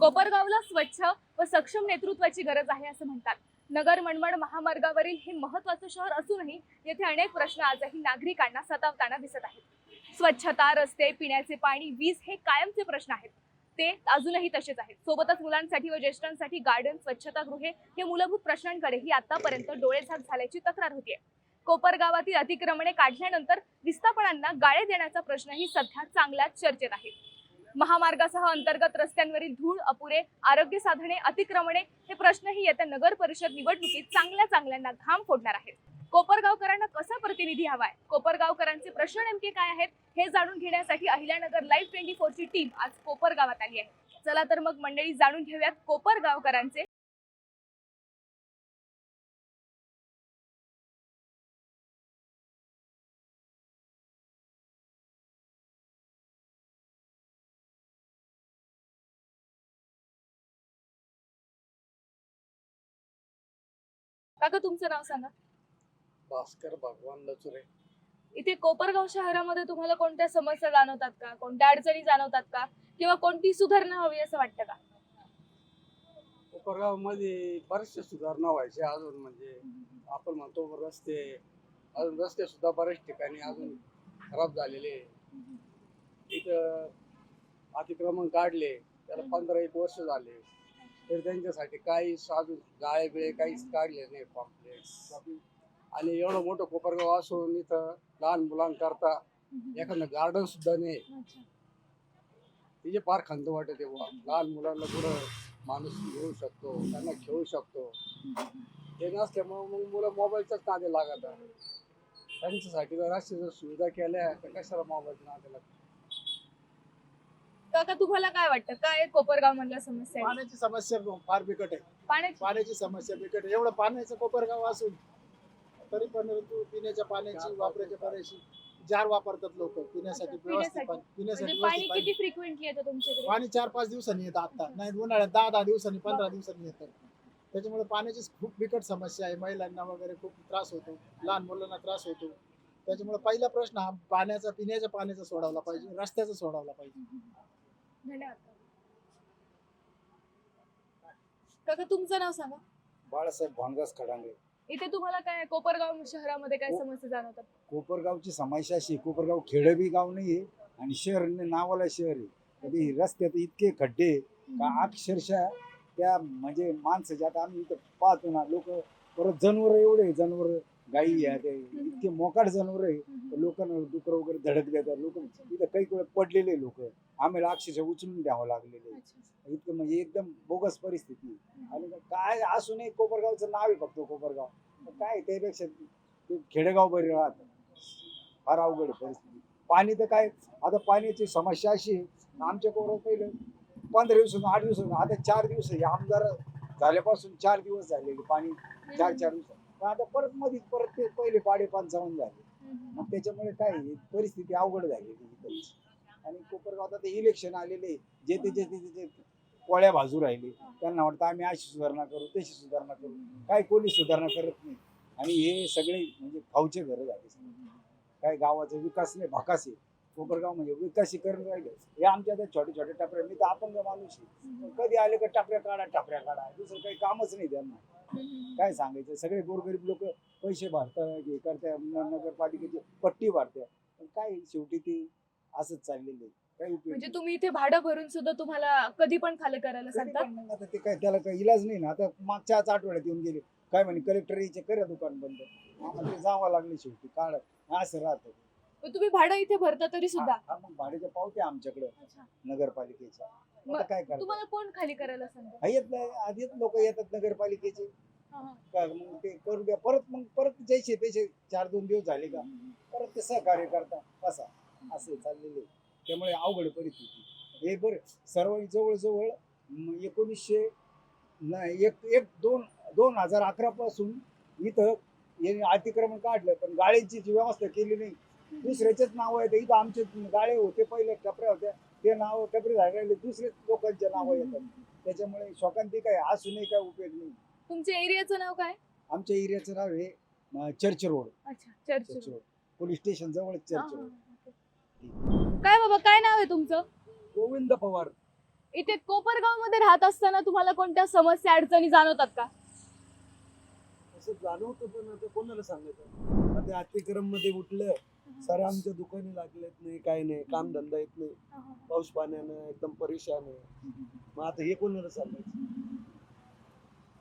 कोपरगावला स्वच्छ व सक्षम नेतृत्वाची गरज आहे असं म्हणतात. नगर मनमड महामार्गावरील हे महत्वाचं शहर असूनही येथे अनेक प्रश्न आजही नागरिकांना सतावताना दिसत आहेत. स्वच्छता रस्ते पिण्याचे पाणी वीज हे कायमचे प्रश्न आहेत. ते अजूनही तसेच आहेत. सोबतच मुलांसाठी व ज्येष्ठांसाठी गार्डन स्वच्छतागृहे हे मूलभूत प्रश्नांकडेही आतापर्यंत डोळेझाक झाल्याची तक्रार होतीये. कोपरगावातील अतिक्रमणे काढल्यानंतर विस्थापनांना गाळे देण्याचा प्रश्नही सध्या चांगलाच चर्चेत आहे. महामार्गासह अंतर्गत रस्त्यांवरील धूळ अपुरे आरोग्य साधने अतिक्रमणे हे प्रश्नही येत्या नगर परिषद निवडणुकीत चांगल्या चांगल्यांना घाम फोडणार आहेत. कोपरगावकरांना कसा प्रतिनिधी हवाय? कोपरगावकरांचे प्रश्न नेमके काय आहेत हे जाणून घेण्यासाठी अहिल्यानगर लाईव्ह ट्वेंटी फोरची टीम आज कोपरगावात आली आहे. चला तर मग मंडळी जाणून घेऊयात कोपरगावकरांचे काका तुमचं नाव सांगा. भास्कर भगवान लचुरे. इथे कोपरगाव शहरामध्ये तुम्हाला कोणत्या समस्या जाणवतात का? कोणत्या अडचणी जाणवतात का? किंवा कोणती सुधारणा हवी असं वाटतं का? कोपरगावमध्ये बरेचशे सुधारणा व्हायचे अजून म्हणजे आपण म्हणतो रस्ते अजून रस्ते सुद्धा बऱ्याच ठिकाणी अजून खराब झालेले. आहे. इथं अतिक्रमण काढले त्याला पंधरा एक वर्ष झाले. तर त्यांच्यासाठी काही अजून गाळे बिळे काहीच काढले नाही पॉम्पलेट आणि एवढं मोठं कोपरगाव असून इथं लहान मुलांकरता एखादं गार्डन सुद्धा नाही. तिचे फार खंत वाटते बुवा. लहान मुलांना कुठं माणूस घेऊ शकतो त्यांना खेळू शकतो. ते नसल्यामुळे मग मुलं मोबाईलच्याच नादे लागत. त्यांच्यासाठी जर अशा जर सुविधा केल्या तर कशाला मोबाईलच्या नादे लागतात काका तुम्हाला काय वाटतं? काय कोपरगाव मधल्या समस्या? पाण्याची समस्या फार बिकट आहे. पाण्याची? पाण्याची समस्या बिकट आहे. एवढं पाण्याचं कोपरगाव असून तरी पण तू पिण्याच्या पाण्याची वापरायच्या पाण्याची जार वापरतात लोक. पिण्यासाठी व्यवस्थित. पाणी पिण्यासाठी म्हणजे पाणी व्यवस्थित किती पाणी फ्रिक्वेंटली येतं तुमच्याकडे? पाणी चार पाच दिवसांनी येतं आता. नाही उन्हाळ्यात दहा दहा दिवसांनी पंधरा दिवसांनी येतं. त्याच्यामुळे पाण्याची खूप बिकट समस्या आहे. महिलांना वगैरे खूप त्रास होतो. लहान मुलांना त्रास होतो. त्याच्यामुळे पहिला प्रश्न हा पाण्याचा पिण्याच्या पाण्याचा सोडवला पाहिजे रस्त्याचा सोडवला पाहिजे. काका तुमचं नाव सांगा. बाळासाहेब भानदास खडांगे इथे तुम्हाला काय कोपरगाव शहरामध्ये काय समस्या जाणवतात? कोपरगावची समस्या अशी आहे, कोपरगाव खेडं बी गाव नाही आहे आणि शहर न- नावाला शहर आहे. कधी रस्त्यात इतके खड्डे आहे का अक्षरशः त्या म्हणजे माणसं आता आम्ही इथं पाहतो ना लोक परत जनावर एवढे जनावर गाई आहे ते इतके मोकाट जनावर आहे. लोकांना डुकर वगैरे धडक देतात. लोक इथं काही वेळ पडलेले लोक आम्हाला अक्षरशः उचलून द्यावं लागलेले. इतकं म्हणजे एकदम बोगस परिस्थिती. आणि काय असूनही कोपरगावचं नाव आहे फक्त कोपरगाव. काय त्यापेक्षा ते खेडेगाव बरे राहत फार अवघड परिस्थिती. पाणी तर काय आता पाण्याची समस्या अशी आहे, आमच्या कोपऱ्यात पहिलं पंधरा दिवसातून आठ दिवसातून आता चार दिवस आहे. आमदार झाल्यापासून चार दिवस झाले पाणी चार चार दिवस आता परत मध्ये परत ते पहिले पाडे पंचावन्न झाले. मग त्याच्यामुळे काय आहे, परिस्थिती अवघड झाली इकडची आणि कोपरगावात आता इलेक्शन आलेले. जे ते जे ते जे- जे पोळ्या बाजू राहिले त्यांना वाटतं आम्ही अशी सुधारणा करू तशी सुधारणा करू. काय कोणी सुधारणा करत नाही. आणि हे सगळे म्हणजे भाऊचे घर झाले. काय गावाचा विकास नाही भाकास आहे. कोपरगाव म्हणजे विकासीकरण राहिले. हे आमच्या त्या छोटे छोटे टपऱ्या मी तर अपंग माणूस आहे. कधी आले का टपऱ्या काढा टपऱ्या काढा. दुसरं काही कामच नाही त्यांना. काय सांगायचं? सगळे गोरगरीब लोक पैसे भरतात हे करतात नगरपालिकेची पट्टी भरतात. पण काय शेवटी ते असंच चाललेलं आहे. उपयोग म्हणजे. तुम्ही इथे भाडं भरून सुद्धा तुम्हाला कधी पण खाली करायला तरी सांगतात पण मग आता ते काय त्याला काही इलाज नाही ना. आता मागच्याच आठवड्यात येऊन गेले. काय म्हणे कलेक्टर यायचे करा दुकान बंद. आम्हाला ते जावं लागले शेवटी. काढ. असं राहतं. पण तुम्ही भाडं इथे भरता तरी सुद्धा. हा हा, मग भाड्याच्या पावत्या आमच्याकडे. नगरपालिकेच्या. आता काय तुम्हाला कोण खाली करायला हा, येत नाही. आधीच लोक येतात नगरपालिकेचे. का मग ते करू द्या. परत मग परत जैसे त्याचे चार दोन दिवस झाले का? परत ते सहकार्य करता. कसा असे चाललेले. त्यामुळे अवघड परिस्थिती. हे बरं सर्व जवळजवळ म, एकोणीसशे न एक एक दोन दोन हजार अकरा पासून इथं यांनी अतिक्रमण काढलं. पण गाळ्यांची जी व्यवस्था केली नाही. दुसऱ्याचेच नाव आहेत इथं आमचे गाळे होते पहिले टपऱ्या होत्या. ते नाव टपरे झाले राहिले दुसरेच लोकांचे नाव येतात. त्याच्यामुळे शोकांती काय असूनही काय उपयोग नाही. तुमच्या एरियाचं नाव काय? आमच्या एरियाचं नाव आहे अं, चर्च रोड. अच्छा church church road. Police station जवळ हा, चर्च हा, रोड. हा. काय बाबा काय नाव आहे तुमचं? गोविंद पवार. इथे कोपरगावमध्ये राहत असताना तुम्हाला कोणत्या समस्या अडचणी जाणवतात का? असं जाणवतं पण आता कोणाला सांगायचं? आता अतिक्रममध्ये उठलं सारे आमच्या दुकानी लागलेत नाही काय नाही काम धंदा येत नाही. पाऊस पाण्यानं एकदम परेशान आहे. मग आता हे कोणाला सांगायचं?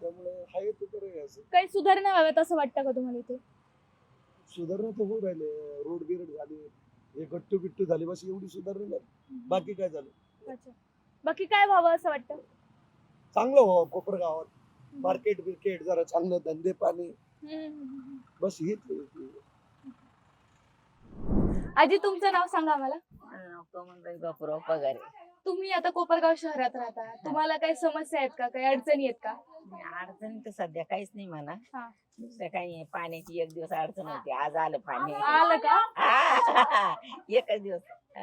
त्यामुळे हाय तर आहे असं. काही सुधारणा व्हाव्यात असं वाटतं का तुम्हाला इथे? सुधारणा तर होऊ राहिले. रोड बिरड झाले हे गट्टू बिट्टू झाले बस एवढी सुधारणा झाली. बाकी काय झालं? अच्छा. बाकी काय व्हावं असं वाटतं? चांगलं व्हावं कोपर गावात मार्केट बिर्केट जरा चांगलं धंदे पाणी. बस हीच आजी तुमचं नाव सांगा आम्हाला. कमलबाई बापूराव पगारे. तुम्ही आता कोपरगाव शहरात राहता. तुम्हाला काही समस्या आहेत का? काही अडचणी आहेत का? अडचणी तर सध्या काहीच नाही म्हणा. हा. दुसरं काही नाही. पाण्याची एक दिवस अडचण होती. आज आलं पाणी. आलं का? एकच दिवस.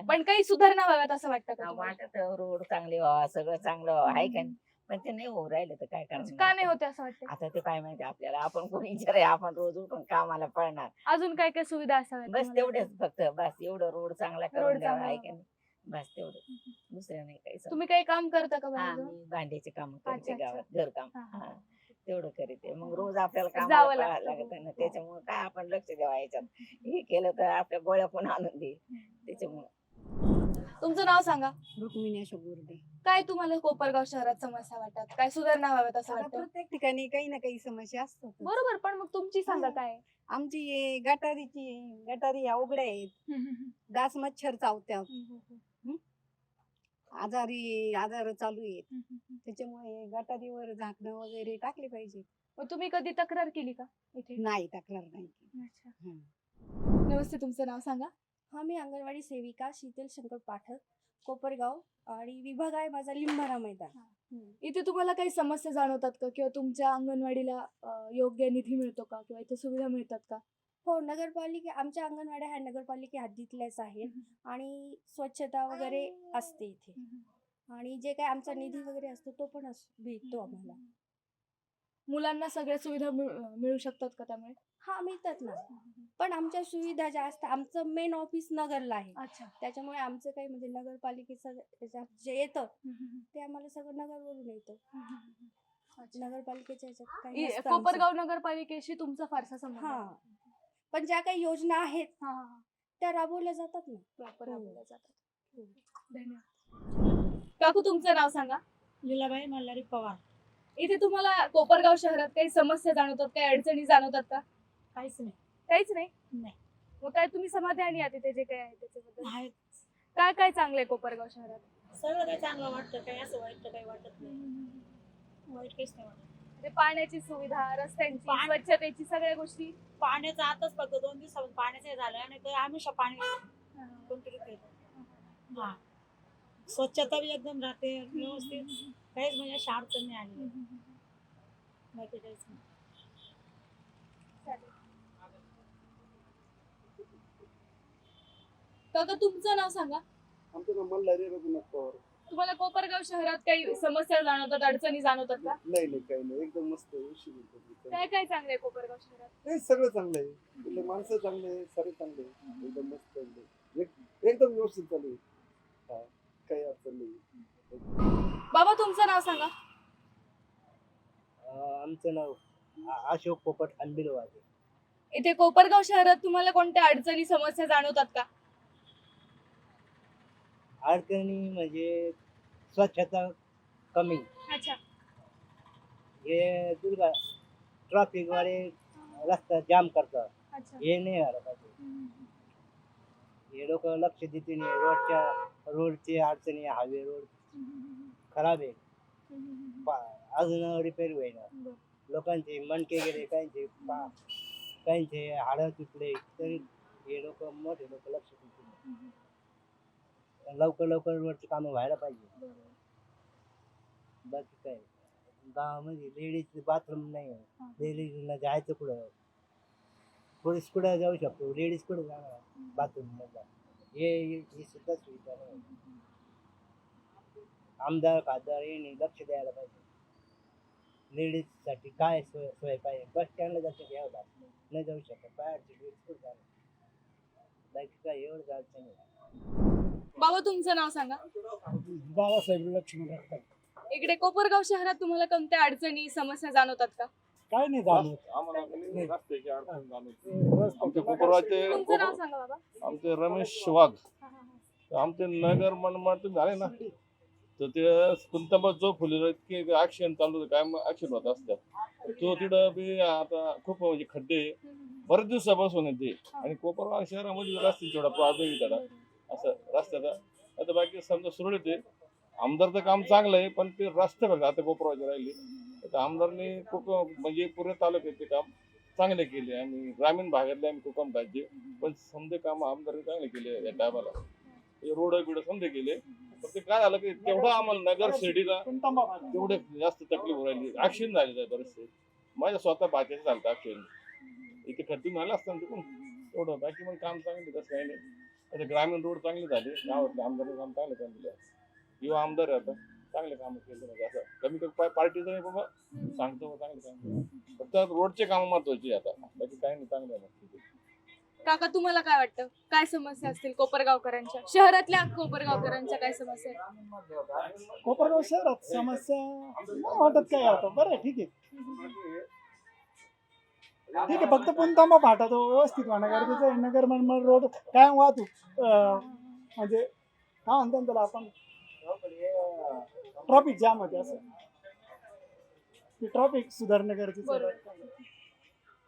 पण काही सुधारणा व्हाव्यात असं वाटतं का तुम्हाला? वाटत. रोड चांगले व्हावा सगळं चांगलं व्हावं. आहे का नाही? पण ते नाही होऊ राहिलं तर काय करणार का नाही होते असं वाटतं आता ते काय माहिती आपल्याला आपण कोणी विचार आहे आपण रोज उठून कामाला पडणार. अजून काय काय सुविधा असाव्यात बस तुम्हाला? तेवढेच फक्त बस एवढं रोड चांगला रोड करून द्यावा चांगला आहे का नाही? बस तेवढं दुसरं नाही काही. तुम्ही काही काम करता का हा, मी भांड्याचे काम करते अच्छा. गावात घरकाम. हा, हा. हा. तेवढं करीते. मग रोज आपल्याला जावं कामाला लागतं. पळायला लागतं ना त्याच्यामुळे काय आपण लक्ष द्यावा याच्यात? हे केलं तर आपल्या गोळ्या पण आणून दे. त्याच्यामुळे. तुमचं नाव सांगा. रुक्मिणी अशोक गुर्डे काय तुम्हाला कोपरगाव शहरात समस्या वाटतात? काय सुधारणा व्हाव्यात असं आता वाटतं? प्रत्येक ठिकाणी काही ना काही समस्या असतात बरोबर पण मग तुमची सांगा. काय? आमची हे गटारीची गटारी ह्या उघड्या आहेत. डास मच्छर चावत्यात. आजारी आजार चालू आहेत. त्याच्यामुळे गटारीवर झाकणं वगैरे टाकले पाहिजे. मग तुम्ही कधी तक्रार केली का इथे? नाही तक्रार नाही. नमस्ते तुमचं नाव सांगा. हा मी अंगणवाडी सेविका शीतल शंकर पाठक कोपरगाव आणि विभाग आहे माझा लिंबारा मैदान. इथे तुम्हाला काही समस्या जाणवतात का? किंवा तुमच्या अंगणवाडीला अं, योग्य निधी मिळतो का? किंवा इथे सुविधा मिळतात का? हो नगरपालिके आमच्या अंगणवाड्या ह्या नगरपालिके हद्दीतल्याच आहेत. आणि स्वच्छता वगैरे असते इथे. आणि जे काय आमचा निधी वगैरे असतो तो पण अस- भेटतो आम्हाला. मुलांना सगळ्या सुविधा मिळ- मिळू शकतात का त्यामुळे? हा मिळतात ना. पण आमच्या सुविधा ज्या असतात आमचं मेन ऑफिस नगरला आहे. अच्छा. त्याच्यामुळे आमचं काही म्हणजे नगरपालिकेचं त्याच्यात जे येतं ते आम्हाला सगळं नगरवरून येतं. नगरपालिकेच्या ह्याच्यात काही इ- नसतं आमचं. कोपरगाव नगरपालिकेशी तुमचा फारसा संबंध हा. पण ज्या काही योजना आहेत हा, हा, हा. त्या राबवल्या जातात ना. Proper हो. राबवल्या जातात. धन्यवाद. काकू तुमचं नाव सांगा. लीलाबाई मल्हारी पवार. इथे तुम्हाला कोपरगाव शहरात काही समस्या जाणवतात काही अडचणी जाणवतात का? काहीच नाही. काहीच नाही? नाही. मग काय तुम्ही समाधानी आहात इथे जे काय आहे त्याच्याबद्दल? आहेत काय काय चांगलं आहे कोपरगाव शहरात? सगळं काही चांगलं वाटतं काही असं वाईट तर काही वाटत नाही. वाईट काहीच नाही वाटत. म्हणजे पाण्याची सुविधा रस्त्यांची पाणी- स्वच्छतेची सगळ्या गोष्टी? पाण्याचं आताच फक्त दोन दिवसापासून पाण्याचं हे झालं आणि ते हमेशा पाणी कोणतरी येतं. हा. स्वच्छता बी एकदम राहते व्यवस्थित. काहीच म्हणजे अशी अडचण नाही आली. बाकी काहीच नाही. काका तुमचं नाव सांगा. आमचं नाव मल्हारी रघुनाथ पवार. तुम्हाला कोपरगाव शहरात काही समस्या जाणवतात अडचणी जाणवतात का? नाही नाही काही नाही. एकदम मस्त आहे उशीर होतो काय काय चांगलं आहे कोपरगाव शहरात? नाही सगळं चांगलं आहे. इथले माणसं चांगले आहे सारे चांगले आहे. एकदम मस्त एकदम एक- एकदम व्यवस्थित चालू आहे. हा काही अडचण नाही. बाबा तुमचं नाव सांगा. आमचं नाव आ- अशोक पोपट हंबिलवाजे इथे कोपरगाव शहरात तुम्हाला कोणत्या अडचणी समस्या जाणवतात का? अडचणी म्हणजे स्वच्छता कमी. अच्छा. हे दुर्गा ट्रॅफिक वाले रस्ता जाम करतात. अच्छा. हे नाही व्हायला पाहिजे हे लोक लक्ष देते नाही. रोडच्या रोडची अडचणी हायवे रोड खराब आहे. पा- अजून रिपेअर होईना. लोकांचे मणके गेले काहींचे पा काहींचे हाडं तुटले तरी हे लोक मोठे लोक लक्ष देते नाही. लवकर लवकर रोडची कामं व्हायला पाहिजे. बाकी काय? गावामध्ये लेडीज बाथरूम नाही लेडीजला जायचं कुठं? पुरुष कुठं जाऊ शकतो? लेडीज कुठं जाणार? बाथरूम हे हे- सुद्धा सुविधा नाही. आमदार खासदार यांनी लक्ष द्यायला पाहिजे. लेडीजसाठी काय सोय सोय पाहिजे? बस स्टँडला जायचं घ्यावं लागतं. नाही जाऊ शकत. बाहेरची लेडीज कुठं जाणार? बाकी काय? एवढंच अडचण आहे बाबा तुमचं नाव सांगा. बाबासाहेब लक्ष्मण राखतात इकडे कोपरगाव शहरात तुम्हाला कोणत्या अडचणी समस्या जाणवतात का? काय नाही जाणवत. आमच्या कोपरगावचे तुमचं नाव सांगा बाबा. आमचे रमेश वाघ हा, हा, हा. आमचे नगर मनमाड झाले ना तर ते कुंतंबा जो फुलेला इतके ऍक्शन चालू होतं काय ऍक्शन होत असतात. तो तिथं बी आता खूप म्हणजे खड्डे. बरेच दिवसापासून आहे ते. आणि कोपरगाव शहरामध्ये रस्त्याची थोडा प्रॉब्लेम त्याला. असं रस्त्याचा. आता बाकी समजा सुरळीत आहे. आमदारचं काम चांगलं आहे पण ते रस्ते बघा आता कोपरगावचे राहिले. तर आमदारने खूप म्हणजे पूर्ण तालुक्याचे काम चांगले केले. आणि ग्रामीण भागातले आम्ही कोकम राज्य पण समजे काम आमदारने चांगले केले या टायमाला. रोड बिड समजे केले. पण ते काय झालं की तेवढं आम्हाला नगर शिर्डीला तेवढे जास्त तकलीफ राहिली. ऍक्सिडेंट झालेलं आहे बरेचसे. माझ्या स्वतः भाच्याचं झालं ऍक्सिडेंट इथे खड्डून झालं असतं ना तिकडून तेवढं बाकी मग काम चांगले तसं काही नाही. आता ग्रामीण रोड चांगले झाले गावातले आमदार काम चांगले काम दिले युवा आमदार आहे आता चांगले काम केले म्हणजे असं कमी कमी पार्टीचं नाही बाबा. सांगतो चांगले काम. फक्त रोडचे काम महत्त्वाचे आता. बाकी काही नाही चांगलं आहे. काका तुम्हाला काय वाटतं? काय समस्या असतील कोपरगावकरांच्या? शहरातल्या कोपरगावकरांच्या काय समस्या आहेत? कोपरगाव शहरात समस्या नाही वाटत काय आता. बरं आहे, ठीक आहे. ठीक आहे फक्त पुणतांबा फाटा तो व्यवस्थित होणं गरजेचं आहे नगर मनमाड रोड काय वाहतूक म्हणजे काय म्हणतो ना त्याला आपण? ट्रॉफिक जाम होते असं. ते ट्रॉफिक सुधारणं गरजेचं आहे.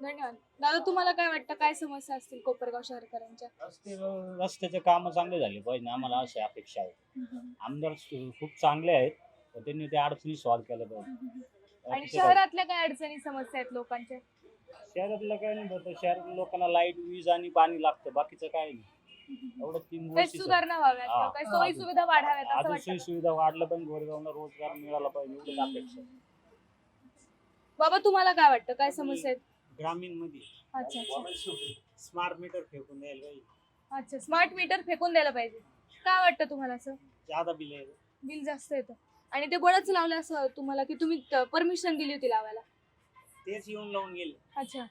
धन्यवाद. दादा तुम्हाला काय वाटतं काय समस्या असतील कोपरगाव शहरकरांच्या? रस्ते रस्त्याचे कामं चांगले झाले पाहिजे आम्हाला अशी अपेक्षा आहे. आमदार सु- खूप चांगले आहेत पण त्यांनी त्या अडचणी सॉल्व्ह केल्या पाहिजे. आणि शहरातल्या काय अडचणी समस्या आहेत लोकांच्या? शहरातलं काय नाही बरं शहरातल्या लोकांना लाइट वीज आणि पाणी लागतं बाकीचं काय नाही. एवढं तीन काही गोष्टी सुधारणा व्हाव्यात किंवा. काही सोयी सुविधा वाढाव्यात असं अजून वाटतं सोयी का? सुविधा वाढलं पण गोरेगावला रोजगार मिळाला पाहिजे एवढीच अपेक्षा आहे. बाबा तुम्हाला काय वाटतं? काय समस्या आहेत? ग्रामीणमध्ये अच्छा अच्छा. स्मार्ट मीटर फेकून द्यायला पाहिजे. अच्छा स्मार्ट मीटर फेकून द्यायला पाहिजे. काय वाटतं तुम्हाला असं? जादा बिल आहे. बिल जास्त येतं. आणि ते बळच लावलं असं तुम्हाला की तुम्ही परमिशन दिली होती लावायला? तेच येऊन लावून गेले. अच्छा.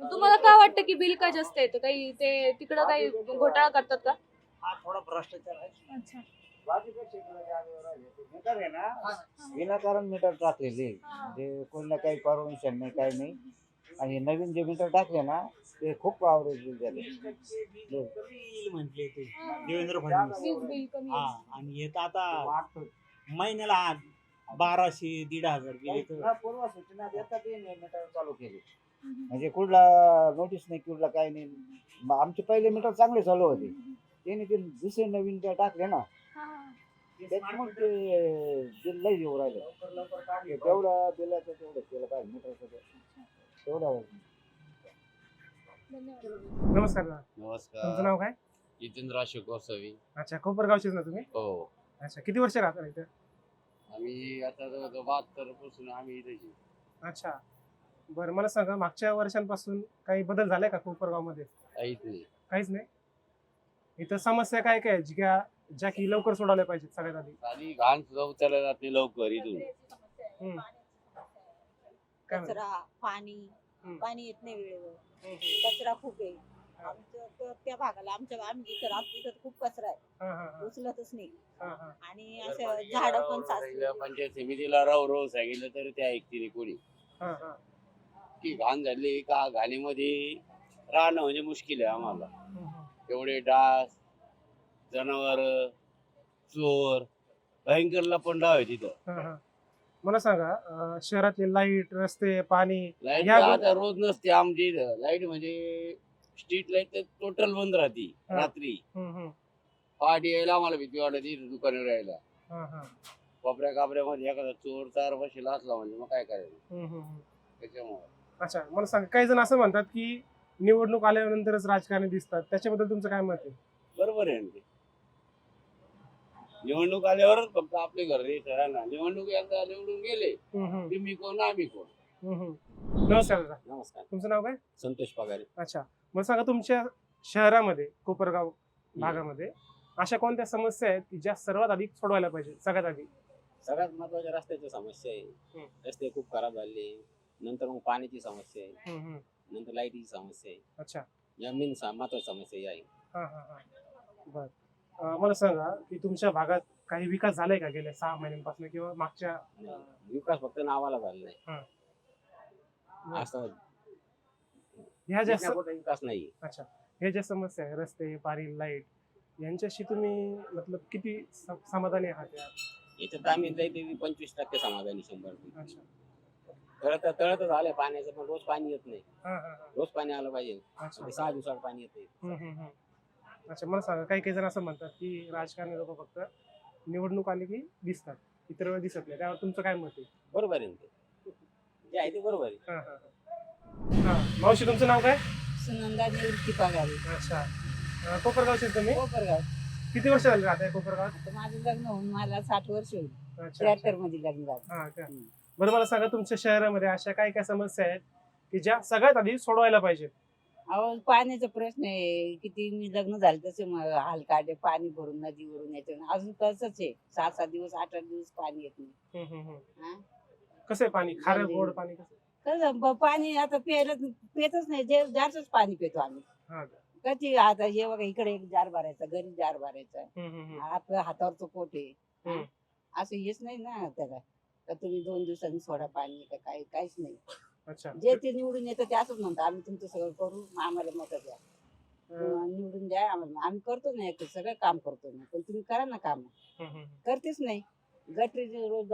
तुम्हाला काय वाटतं की बिल का जास्त येतं? काही ते तिकडं काही घोटाळा करतात का? हा थोडा भ्रष्टाचार आहे. अच्छा. मीटर आहे ना विनाकारण मीटर टाकलेले. म्हणजे कोणाला काही परमिशन नाही काही नाही. आणि नवीन जे मीटर टाकले ना ते खूप आवरेज झाले. कमी येईल म्हटले ते देवेंद्र फडणवीस. वीज बिल कमी हा. आणि येत आता महिन्याला बाराशे दीड हजार येतं पूर्व सूचना देतात ते मीटर चालू केले. म्हणजे कुठला नोटीस नाही कुठला काही नाही. मग आमचे पहिले मीटर चांगले चालू होते. त्याने ते दुसरे नवीन ते टाकले ना. त्याच्यामुळे ते बिल लई येऊ राहिले. तेवढं बिलाचं तेवढं केलं पाहिजे मीटरचं ते. तेवढं नमस्कार दादा. तुमचं नमस्कार नाव काय? जितेंद्र अशोक गोसावी. अच्छा कोपरगावचेच ना तुम्ही? हो. अच्छा किती वर्ष राहता इथं? आम्ही आता जवळजवळ बहात्तरपासून आम्ही इथे अच्छा. बरं मला सांगा मागच्या वर्षांपासून काही बदल झालाय का कोपरगावमध्ये? काहीच नाही. काहीच नाही? इथं समस्या काय काय आहेत, ज्या ज्या की लवकर सोडवल्या पाहिजेत सगळ्यात आधी? आणि घाण सुद्धा उचलल्या जाते लवकर इथून. हम्म. काय म्हणता? कचरा पाणी. हम्म. पाणी येत नाही वेळेवर. हम्म, कचरा खूप आहे. आमच्या त्या- त्या भागाला आमच्या आम्ही जिथं राहतो तिथं खूप कचरा आहे हा, हा, हा, उचलतच नाही हा, हा. आणि असं झाड पण. पंचायत समितीला राव राव सांगितलं तरी ते ऐकते नाही कोणी हा, हा. की घाण झाली का घाणीमध्ये राहणं म्हणजे मुश्किल आहे आम्हाला हम्म, हम्म. एवढे डास जनावर चोर भयंकरला पण डाव आहे तिथं हा, हा. मला सांगा अं, शहरातले लाइट रस्ते पाणी लाइट या गो- आता रोज नसते आमच्या इथं लाइट म्हणजे स्ट्रीट लाइट तर टोटल बंद राहते हा. रात्री. पहाटे यायला आम्हाला भीती वाटत इथं दुकानावर यायला. कोपऱ्या कापऱ्यामध्ये एखादा चोर चार बसेला असला म्हणजे मग काय करायचं. त्याच्यामुळे. अच्छा मला सांगा काही जण असं म्हणतात की निवडणूक आल्यानंतरच राजकारणी दिसतात. त्याच्याबद्दल तुमचं काय मत आहे? बरोबर आहे ना ते. निवडणूक आल्यावरच फक्त आपले घर रे सरांना निवडणूक एकदा निवडून गेले की मी कोण आम्ही कोण. नमस्कार दादा. नमस्कार. तुमचं नाव काय? संतोष पगारे. अच्छा. मला सांगा तुमच्या शहरामध्ये कोपरगाव भागामध्ये अशा कोणत्या समस्या आहेत की ज्या सर्वात आधी सोडवायला पाहिजे सगळ्यात आधी? सगळ्यात महत्त्वाच्या रस्त्याची समस्या आहे. हम्म. रस्ते खूप खराब झाले. नंतर मग पाण्याची समस्या आहे. हम्म, हम्म. नंतर लाईटीची समस्या आहे. अच्छा. या मेन महत्वाची समस्या ही आहे. हा हा हा. बर. अं, मला सांगा की तुमच्या भागात काही विकास झालाय का गेल्या सहा महिन्यांपासून किंवा मागच्या विकास फक्त नावाला झाला नाही. असं ह्या ज्या दिसण्यापुरता विकास नाही अच्छा. हे ज्या समस्या आहे रस्ते पाणी लाइट यांच्याशी तुम्ही मतलब किती स- समाधानी आहात या याच्यात आम्ही काहीतरी पंचवीस टक्के समाधानी शंभर पैकी. अच्छा. तळतच आलंय पाण्याचं पण रोज पाणी येत नाही. हा हा हा. रोज पाणी आलं पाहिजे. अच्छा. ते सहा दिवसात पाणी येते हम्म, हम्म, हम्म. अच्छा मला सांगा काही काही जण असं म्हणतात की राजकारणी लोक फक्त निवडणूक आली की दिसतात इतर वेळ दिसत नाही. त्यावर तुमचं काय मत आहे? बरोबर आहे ना ते. जे आहे ते बरोबर आहे. हा, हा, हा. हा, मावशी तुमचं नाव काय? सुनंदा निवृत्ती पगारी अच्छा. अं, कोपरगावचे आहेत तुम्ही? कोपरगाव. किती वर्ष झाले राहताय कोपरगावात? आता माझं लग्न होऊन मला साठ वर्ष होईल. अच्छा. त्र्याहत्तरमध्ये लग्न झालं. हा का बरं मला सांगा तुमच्या शहरामध्ये अशा काय काय समस्या आहेत की ज्या सगळ्यात आधी सोडवायला पाहिजेत? अहो पाण्याचा प्रश्न आहे. किती मी लग्न झालं तसे म- हाल काढले पाणी भरून नदीवरून येते अजून तसंच आहे. सात सात दिवस आठ आठ दिवस पाणी येत नाही. हम्म, हम्म, हम्म. हा? कसं आहे पाणी? खारं. गोड पाणी कसं कसं ब- पाणी आता प्यायला पेतच नाही जे जारच पाणी पितो आम्ही. हा का? कधी आता हे बघा इकडे एक जार भरायचा घरी जार भरायचा. हम्म, हम्म, हम्म. आपलं हातावरचं पोट आहे. हा? हम्म. असं हेच नाही ना त्याला. का तुम्ही दोन दिवसांनी सोडा पाणी का काही काहीच नाही. अच्छा. जे ते निवडून येतं ते असंच म्हणतो आम्ही तुमचं सगळं करू आम्हाला मत द्या. अं, निवडून द्या आम्हाला. आम्ही करतो ना एक सगळं काम करतो ना. पण तुम्ही करा ना काम. हम्म, हम्म. करतेच नाही. गटरीचे रोज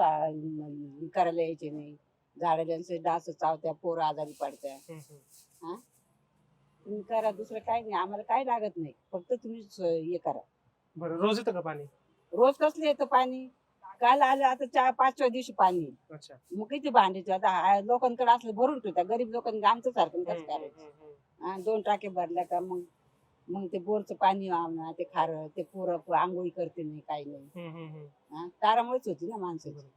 करायला यायचे नाही. झाडांचे डास चावत्या पोरं आजारी पडत्या. हम्म. तुम्ही करा दुसरं काही नाही. आम्हाला काही लागत नाही. फक्त तुम्ही स- हे करा. बरं रोज येतं का पाणी? रोज कसलं येतं पाणी? काल आलं आता चार पाचव्या दिवशी पाणी. येईल. अच्छा. मग किती भांडायचे? आता हा- लोकांकडे असलं भरून ठेवता गरीब लोकांनी आमचं सारखं कसं हम्म, करायचं? हम्म, हम्म. हा, दोन टाके भरल्या का मग? मग ते बोरचं पाणी आणा ते खारं ते पोरं आंघोळी करते नाही काही नाही. हम्म, हम्म, हम्म. हा, तारामुळेच होती ना माणसाची.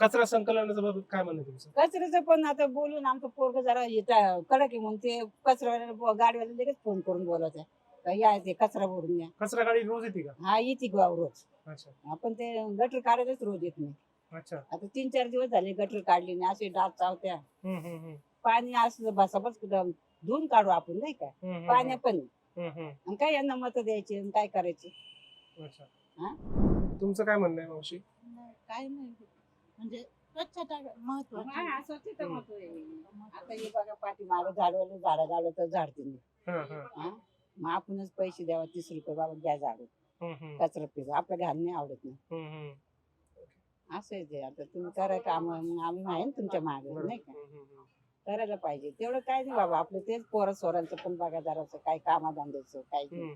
कचरा संकलनाचं बाबत काय म्हणणं आहे तुमचं? कचऱ्याचं पण आता बोलून आमचं पोरग जरा येतं कडक आहे म्हणून ते ब- गाडीवाल्याला लगेच फोन करून बोलवत्या का या ते कचरा भरून या. कचरा गाडी रोज येते का? हा येते गाव रोज. अच्छा. आपण ते गटर काढायलाच रोज येत नाही. अच्छा. आता तीन चार दिवस झाले गटर काढले नाही असे डास चावत्या. हम्म, हम्म, हम्म. पाणी असलं बसाबस धुवून काढू आपण नाही का? हम्म, हम्म, पाण्या पण हम्म, हम्म. आणि काय यांना मत द्यायची आणि काय करायचे? अच्छा. हा? तुमचं काय म्हणणं आहे मावशी? काय नाही. म्हणजे स्वच्छता महत्वाची स्वच्छता महत्त्व आता हे बघा पाठीमागं झाडवालं झाडा झाडं तर झाडते नाही हा, हा. हा? मग आपणच पैसे द्यावा तीस रुपये बाबा घ्या झाड हम्म, हम्म. कचरा पिसा आपल्या घाल नाही आवडत नाही. असं आहे ते आता तुम्ही करा काम मग आम्ही आहे ना तुमच्या मागे नाही का हम्म, हम्म, हम्म. करायला पाहिजे तेवढं काय नाही बाबा आपलं तेच पोरं सोरांचं पण बघा जरासं काय कामाधंद्याचं काय ते.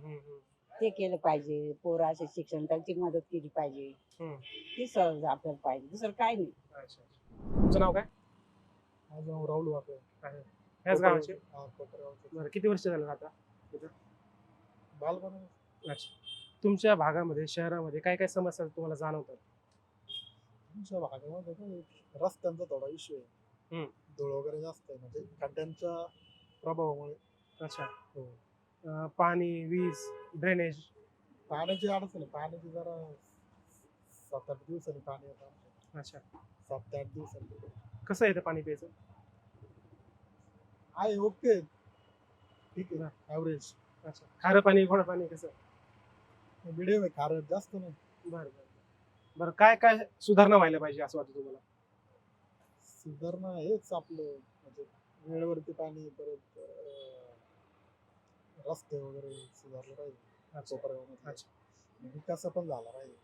ते केलं पाहिजे. पोरं असे शिक्षण त्यांची मदत केली पाहिजे. हम्म. ती सहज आपल्याला पाहिजे. दुसरं काय नाही. अच्छा. तुमचं नाव काय? माझं नाव राहुल आहे. ह्याच गावाचे? हा कोपरगावचं बरं किती वर्ष झालं आता बालपण अच्छा. तुमच्या भागामध्ये शहरामध्ये काय काय समस्या तुम्हाला जाणवतात? आमच्या भागामध्ये काय रस्त्यांचा थोडा इश्यू आहे. हम्म. धूळ वगैरे जास्त आहे म्हणजे खड्ड्यांच्या प्रभावामुळे. अच्छा. हो. अं, पाणी वीज ड्रेनेज पाण्याची अडचण आहे. पाण्याची जरा सात आठ दिवसांनी पाणी येतं आमच्या अच्छा. सात ते आठ दिवसांनी. कसं येतं पाणी प्यायचं? आहे ओके. ठीक आहे. ॲव्हरेज अच्छा. खारं पाणी गोड पाणी कसं? मिडियम आहे खारट जास्त नाही. बरं बरं बरं. काय काय सुधारणा व्हायला पाहिजे असं वाटतं तुम्हाला? सुधारणा हेच आपलं. म्हणजे वेळेवरती पाणी परत अं, रस्ते वगैरे सुधारले पाहिजे. कोपरगावमध्ये. अच्छा. विकास पण झाला पाहिजे.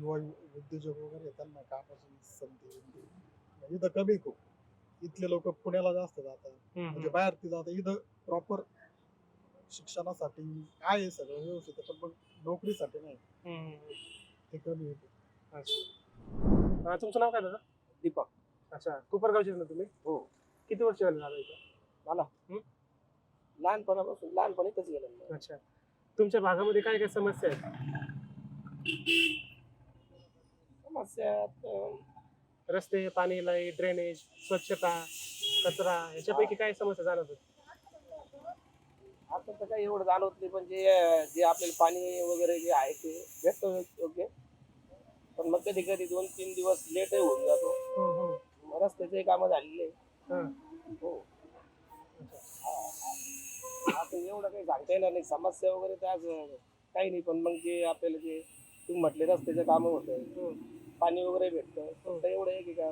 युवा उद्योजक वगैरे त्यांना कामाची संधी बिंधी. इथं कमी खूप. इथले लोक पुण्याला जास्त जातात. म्हणजे. बाहेर ती जातात. इथं प्रॉपर शिक्षणासाठी आहे सगळं व्यवस्थित पण मग नोकरीसाठी नाही. ते कमी येते अच्छा. तुमचं नाव काय दादा? दीपक. अच्छा. कोपरगावचे ना तुम्ही? हो. किती वर्ष झाले दादा इथं? मला. लहानपणापासून लहानपणीच गेलं अच्छा. तुमच्या भागामध्ये काय काय समस्या आहेत? समस्या अं, रस्ते पाणी लाइट ड्रेनेज स्वच्छता कचरा याच्यापैकी काय समस्या जाणवतात आता तर काही एवढं जाणवत नाही पण जे जे आपल्याला पाणी वगैरे जे आहे ते भेटतं योग्य पण मग कधी कधी दोन तीन दिवस लेटही होऊन जातो. हम्म, हम्म. मग रस्त्याचे कामं झालेले हा. हो. आता एवढं काही सांगता येणार नाही. समस्या वगैरे आज काही नाही. पण मग जे आपल्याला जे तुम्ही म्हटले रस्त्याचे कामं होतं पाणी वगैरे भेटतं फक्त एवढं आहे की? का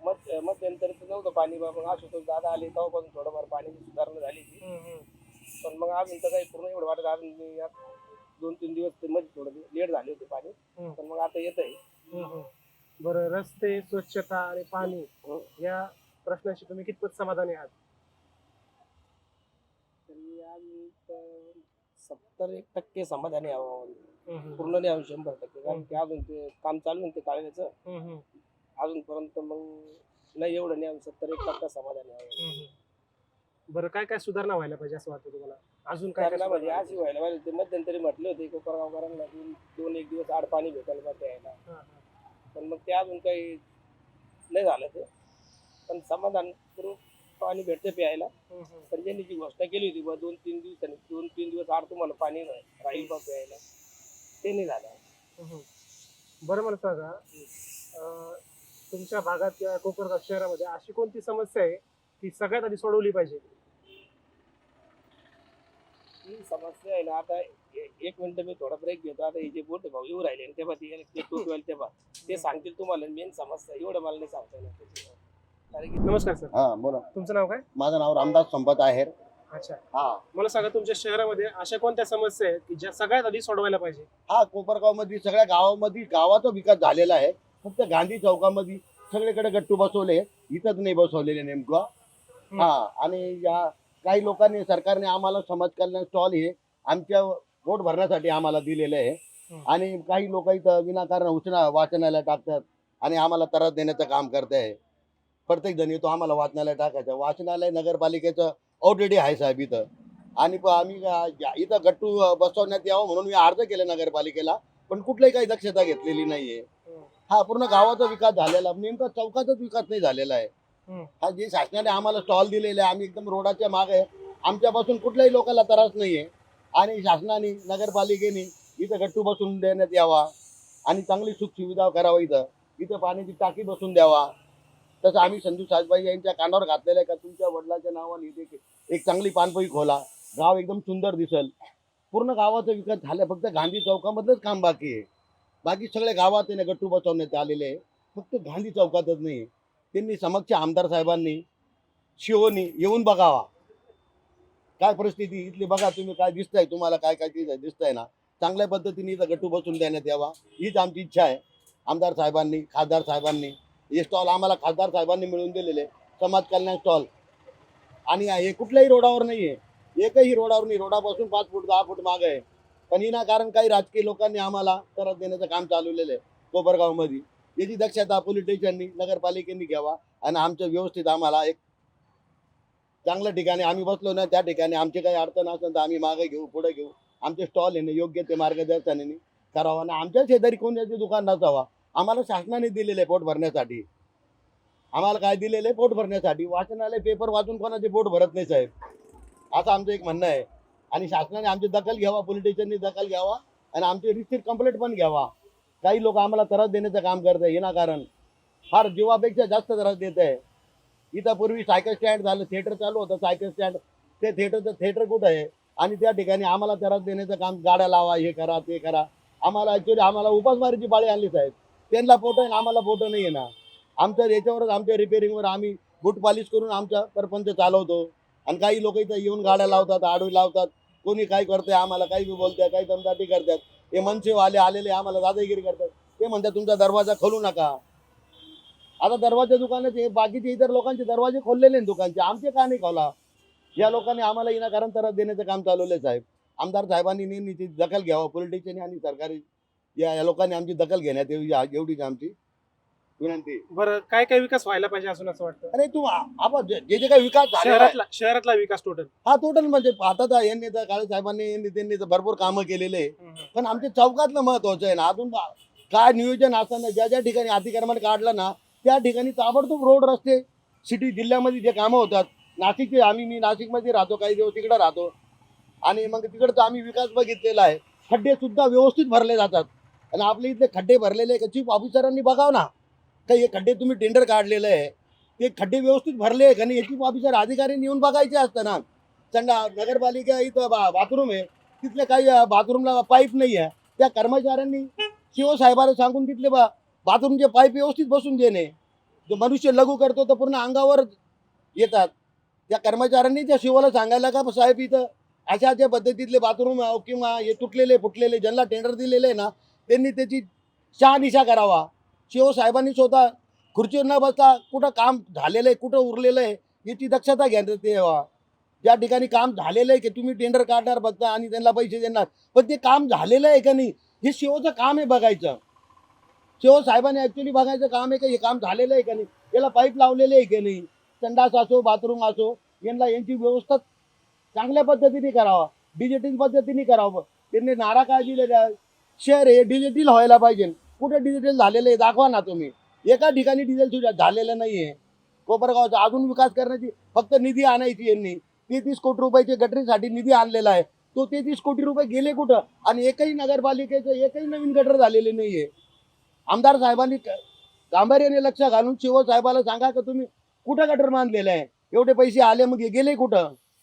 मत मध्यंतर तर नव्हतं पाणी बा मग असं दादा आले तेव्हापासून थोडंफार पाण्याची सुधारणा झाली ती पण मग अजून तर काही पूर्ण एवढं वाटत अजून मी यात दोन तीन दिवस ते मध्ये थोडं लेट झाले होते पाणी. पण मग आता येत आहे बरं रस्ते स्वच्छता आणि पाणी या प्रश्नाशी तुम्ही कितपत समाधानी आहात तरी आम्ही तर सत्तर एक टक्के समाधानी आहोत पूर्ण नाही आहोत शंभर टक्के. कारण की अजून ते काम चालू आहे ना ते काळव्याचं अजूनपर्यंत मग नाही एवढं नाही. आम्ही सत्तर एक टक्का समाधानी आहोत. बरं काय काय सुधारणा व्हायला पाहिजे असं वाटतं तुम्हाला? अजून काय काय त्याला म्हणजे सुधारणा अशी व्हायला पाहिजे. ते मध्यंतरी म्हटले होते कोपरगावकरांना दोन दोन एक दिवस आड पाणी भेटायला पाहिजे यायला. हा, पण मग ते अजून काही नाही झालं ते. पण समाधान करून पाणी भेटते प्यायला. पण त्यांनी जी घोषणा केली होती बा दोन तीन दिवसांनी दोन तीन दिवस आड तुम्हाला पाणी राहील राहील बा प्यायला. ते नाही झालं. बरं मला सांगा अं, तुमच्या भागात किंवा कोकणगाव शहरामध्ये अशी कोणती समस्या आहे ती सगळ्यात आधी सोडवली पाहिजे? ही समस्या आहे ना आता ए- एक मिनिट मी थोडा ब्रेक घेतो. आता हे जे बोलते भाऊ येऊ राहिले तेव्हा ते तेव्हा. ते सांगतील तुम्हाला मेन समस्या एवढं मला नाही सांगता येणार. त्याची. नमस्कार सर. हा बोला. तुमचं नाव काय? माझं नाव रामदास संपत आहेर. अच्छा. हा. मला सांगा तुमच्या शहरामध्ये अशा कोणत्या समस्या आहेत की ज्या सगळ्यात आधी सोडवायला पाहिजे? हा कोपरगावमध्ये सगळ्या गावामध्ये गावाचा विकास झालेला आहे. फक्त गांधी चौकामध्ये सगळीकडे गट्टू बसवले इथंच नाही बसवलेले नेमकं. हा आणि या काही लोकांनी सरकारने आम्हाला समाज कल्याण स्टॉल हे आमच्या पोट भरण्यासाठी आम्हाला दिलेले आहे. आणि काही लोक इथं विनाकारण उचना वाचनालय टाकतात आणि आम्हाला त्रास देण्याचं काम करत आहे प्रत्येक जण येतो आम्हाला वाचनालय टाकायचं. वाचनालय नगरपालिकेचं ऑलरेडी आहे साहेब इथं. आणि आम्ही इथं गट्टू बसवण्यात यावं म्हणून मी अर्ज केले नगरपालिकेला पण कुठल्याही काही दक्षता घेतलेली नाहीये. हा पूर्ण गावाचा विकास झालेला नेमका चौकाचाच विकास नाही झालेला आहे. हा जे शासनाने आम्हाला स्टॉल दिलेले आहे आम्ही एकदम रोडाच्या मागे आहे. आमच्यापासून कुठल्याही लोकांना त्रास नाहीये. आणि शासनाने नगरपालिकेने इथं गट्टू बसून देण्यात यावा. आणि चांगली सुख सुविधा करावं इथं. इथं पाण्याची टाकी बसून द्यावा. तसं आम्ही संजू साजबाई यांच्या कानावर घातलेलं आहे का तुमच्या वडिलाच्या नावाने इथे एक- चांगली पानपोई खोला. गाव एकदम सुंदर दिसल. पूर्ण गावाचा विकास झाला फक्त गांधी चौकामधलंच काम बाकी आहे. बाकी सगळे गावात आहे ना गट्टू बसवण्यात आलेले आहे. फक्त गांधी चौकातच नाही त्यांनी समक्ष आमदार साहेबांनी शिवनी येऊन बघावा. काय परिस्थिती? इथली बघा तुम्ही काय दिसताय तुम्हाला काय काय चीज आहे दिसतंय ना. चांगल्या पद्धतीने इथं गट्टू बसून देण्यात यावा. हीच आमची इच्छा आहे. आमदार साहेबांनी खासदार साहेबांनी. हे स्टॉल आम्हाला खासदार साहेबांनी मिळवून दिलेले समाज कल्याण स्टॉल आणि हे कुठल्याही रोडावर नाही आहे एकही रोडावर नाही. रोडापासून पाच फूट दहा फूट माग आहे. पण विनाकारण काही राजकीय लोकांनी आम्हाला त्रास देण्याचं काम चालवलेलं आहे कोपरगावमध्ये. याची दक्षता पोलीस स्टेशननी नगरपालिकेने घ्यावा आणि आमचं व्यवस्थित आम्हाला एक चांगल्या ठिकाणी आम्ही बसलो ना त्या ठिकाणी आमची काही अडचण असेल तर आम्ही मागे घेऊ पुढे घेऊ. आमचे स्टॉल येणे योग्य ते मार्गदर्शनाने करावं. आणि आमच्या शेजारी कोणाचे दुकान नसावा आम्हाला शासनाने दिलेले पोट भरण्यासाठी. आम्हाला काय दिलेले? पोट भरण्यासाठी. वाचनालय पेपर वाचून कोणाचे पोट भरत नाही साहेब? असं आमचं एक म्हणणं आहे. आणि शासनाने आमची दखल घ्यावा पोलिटिशियननी दखल घ्यावा आणि आमची रिसिट कंप्लेंट पण घ्यावा. काही लोक आम्हाला त्रास देण्याचं काम करत आहे विनाकारण फार जीवापेक्षा जास्त त्रास देत आहे. इथं पूर्वी सायकल स्टँड झालं थिएटर चालू होतं सायकल स्टँड ते थिएटरचं थिएटर कुठं आहे? आणि त्या ठिकाणी आम्हाला त्रास देण्याचं काम गाड्या लावा हे करा ते करा. आम्हाला ॲक्च्युली आम्हाला उपासमारीची पाळी आणली साहेब. त्यांना फोटो आहे आम्हाला फोटो नाही आहे ना आमच्या याच्यावरच आमच्या रिपेअरिंगवर आम्ही बूट पॉलिश करून आमचा परपंच चालवतो. आणि काही लोक इथं येऊन गाड्या लावतात आडवी लावतात. कोणी काय करते आम्हाला काही बी बोलतात काही दमदाटी करतात. हे मनसेवाले आलेले आम्हाला दादागिरी करतात. ते म्हणतात तुमचा दरवाजा खोलू नका. आता दरवाजा दुकानाचे बाकीचे इतर लोकांचे दरवाजे खोललेले आहेत दुकानचे. आमचे का नाही खोला? या लोकांनी आम्हाला इनाकारण त्रास देण्याचं काम चालवले साहेब. आमदार साहेबांनी नेहमीची दखल घ्यावं पोलिटिशियन आणि सरकारी या या लोकांनी आमची दखल घेण्यात यावी या- एवढीच आमची विनंती. बरं काय काय विकास व्हायला पाहिजे असून असं वाटतं? अरे तू आ- आपण जे जे जे काही विकास शहरातला शहरातला विकास टोटल हा टोटल म्हणजे आता तर यांनी तर काळे साहेबांनी यांनी त्यांनी तर भरपूर कामं केलेले आहे. पण आमच्या चौकातलं महत्वाचं आहे ना अजून बा- काय नियोजन असताना ज्या ज्या ठिकाणी अतिक्रमण काढलं ना त्या ठिकाणी ताबडतोब रोड रस्ते सिटी जिल्ह्यामध्ये जे कामं होतात नाशिकचे आम्ही मी नाशिकमध्ये राहतो काही दिवस तिकडे राहतो. आणि मग तिकडचा आम्ही विकास बघितलेला आहे. खड्डे सुद्धा व्यवस्थित भरले जातात. आणि आपले इथले खड्डे भरलेले चीफ ऑफिसरांनी बघाव ना. काही हे खड्डे तुम्ही टेंडर काढलेलं आहे? ते खड्डे व्यवस्थित भरले आहे का नाही? चीफ ऑफिसर अधिकारी येऊन बघायचे असतं ना. संडा नगरपालिका इथं बा बाथरूम आहे. तिथल्या काही बाथरूमला पाईप नाही आहे. त्या कर्मचाऱ्यांनी शिव साहेबाला सांगून तिथले बा बाथरूमचे पाईप व्यवस्थित बसून देणे. जो मनुष्य लघु करतो तर पूर्ण अंगावर येतात. त्या कर्मचाऱ्यांनी त्या शिवाला सांगायला का साहेब इथं? अशा अशा पद्धतीतले बाथरूम किंवा हे तुटलेले फुटलेले ज्यांना टेंडर दिलेले आहे ना त्यांनी त्याची शहानिशा करावा. शिवसाहेबांनी स्वतः खुर्चीवर न बसता कुठं काम झालेलं आहे कुठं उरलेलं आहे याची दक्षता घ्या ते ज्या ठिकाणी काम झालेलं आहे की तुम्ही टेंडर काढणार बघता आणि त्यांना पैसे देणार पण ते काम झालेलं आहे का नाही हे शिवचं काम आहे बघायचं. शिव साहेबांनी ऍक्च्युली बघायचं काम आहे का हे काम झालेलं आहे का नाही याला पाईप लावलेले आहे की नाही संडास असो बाथरूम असो यांना यांची व्यवस्था चांगल्या पद्धतीने करावा डिजिटल पद्धतीने करावं. त्यांनी नारा काय दिलेला आहे? शहर हे डिजिटल व्हायला पाहिजे. कुठे डिजिटल झालेलं आहे दाखवा ना तुम्ही. एका ठिकाणी डिझेल सुद्धा झालेलं नाही आहे कोपरगावचा अजून विकास करण्याची फक्त निधी आणायची यांनी. तेहतीस कोटी रुपयाचे गटरीसाठी निधी आणलेला आहे. तो तेहतीस कोटी रुपये गेले कुठं? आणि एकही नगरपालिकेचं एकही नवीन गटर झालेले नाहीये. आमदार साहेबांनी गांभीर्याने लक्ष घालून शिव साहेबाला सांगा का तुम्ही कुठं गटर बांधलेलं आहे? एवढे पैसे आले मग गेले कुठं?